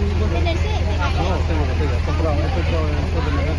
Tenderse, tenderse. No, tengo, tengo. He comprado, he comprado en todo el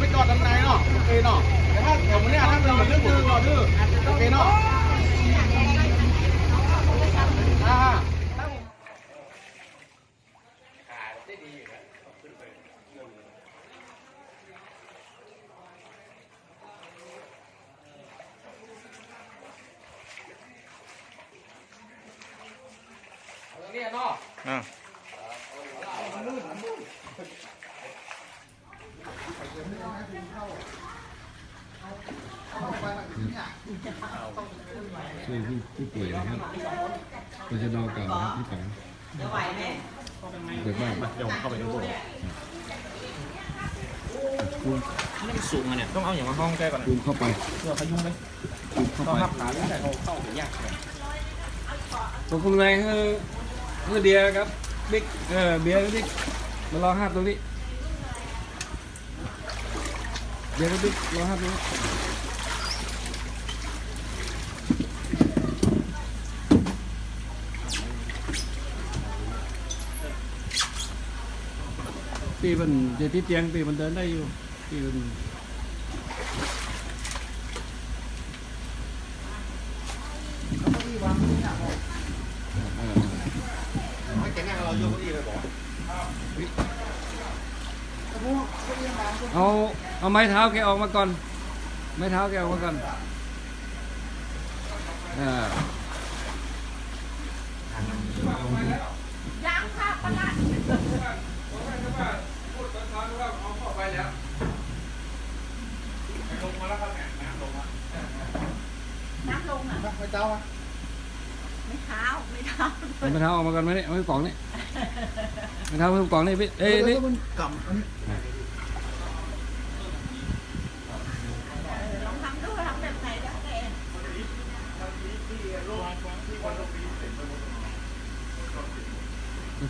ไปจอดทางไหนเนาะโอเคเนาะแต่ถ้าแถวเนี้ยถ้ามันเหมือนเรื่องของกอดื้อโอเคเนาะอ่าเนี่ยเนาะอ่า ช่วยผู้ผู้ป่วยนะครับปชดเก่านะครับพี่ป๋องจะไหวไหมเกิดบ้านเดี๋ยวผมเข้าไปในตู้ภูมินี่มันสูงอะเนี่ยต้องเอาอย่างมาห้องแก้ก่อนภูมิเข้าไปเพื่อพยุงเลยภูมิเข้าต้องไปหับขาหรือแต่เขาเข้าไปยากเลยตรงข้างในคือคือเดียครับบิ๊กเออเบียร์บิ๊กมารอห้าตรงนี้เบียร์กับบิ๊กรอห้าตรงนี้ เดินได้อยู่ปีมันไม่แข็งแรงเราโยก เก้าอี้ไปบอกเอาเอาไม้เท้าแกออกมาก่อน ไม้เท้าแกออกมาก่อนอ่ายังค่ะประหลัดน้ำลงอะไม่เจ้าอะไม่เท้าไม่เท้าเอาไม้เท้าออกมาก่อนไหมเนี่ยเอาไว้กล่องนี่ไม้เท้าไว้กล่องนี่พี่เอ้ยนี่มันกำอันนี้ลองทำดูทำแบบไหนแล้วแต่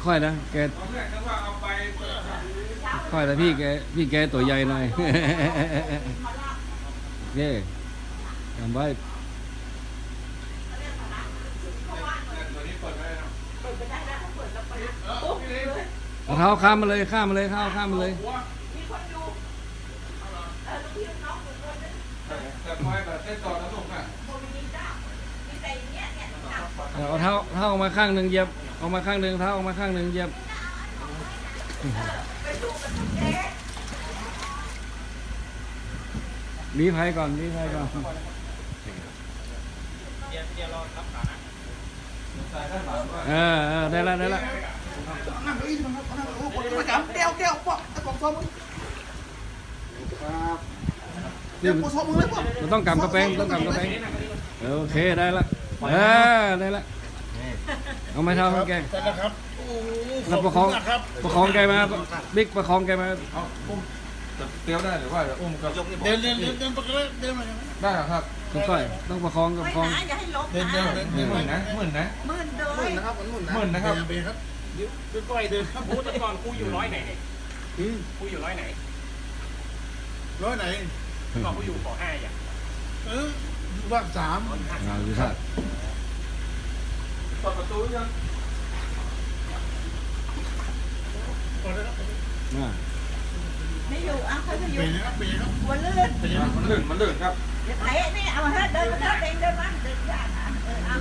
ค่อยๆนะแกค่อยแต่พี่แกพี่แกตัวใหญ่หน่อยโอเคจำไว้เอาเท้าข้า มมาเลยข้ามมาเลยข้ามข้ามมาเลยมีคนดูเออพี่น้องอยู่คนนึงแต่คอยแบบเส้นต่อแล้วส่งอะโมมีจ้ามีแต่อย่างเงี้ยเนี่ยหนักเอาเท้าเท้าออกมาข้างหนึ่งเหยียบออกมาข้างหนึ่งเท้าออกมาข้างหนึ่งเหยียบไปดูกันทุกเจ๊รีภัยก่อนรีภัยก่อนเดี๋ยวเดี๋ยวรอรับขานะ เออเออได้ละได้ละนั่งเก้าอี้มันครับนั่งโอ้โหประจำเตี้วเตี้วปอกไอ้อกซ้อมมึงครับเดี๋ยวปอกซ้อมมึงเลยปอกมันต้องกำกระแปงต้องกำกระแปงโอเคได้ละเออได้ละเอาไม้เท้าแกแต่ละครับประคองประคองแกมาบิ๊กประคองแกมาเอาอุ้มเตี้ยวได้หรือว่าอุ้มกับเดินเดินเดินเดินไปกติเดินมาได้ครับ ค่อยๆต้องประคองกับไม่ประคองนะอย่าให้ล้มเดินเดินนะเดินหมื่นนะหมื่นนะหมื่นเลหมื่ยนนะครับหมื่นนะหมื่นนะครับเบครับค่อยๆเดินครับพูดก่อนกูอยู่ร้อยไหนเนี่ยกูอยู่ร้อยไหนร้อยไหนบอกกูอยู่ขอห้าอย่างเอออยู่บ้านสามเอาดูท่าเปิดประตูยังมาไม่อยู่อะเขาจะอเบยู่รนะครับเบรครับหัวลื่นมันลื่นมันลื่นครับ เดี๋ยวเตะนี่เอามาเถอะเดินมาเถอะเดินเดินมาเดินยากอะเออเอา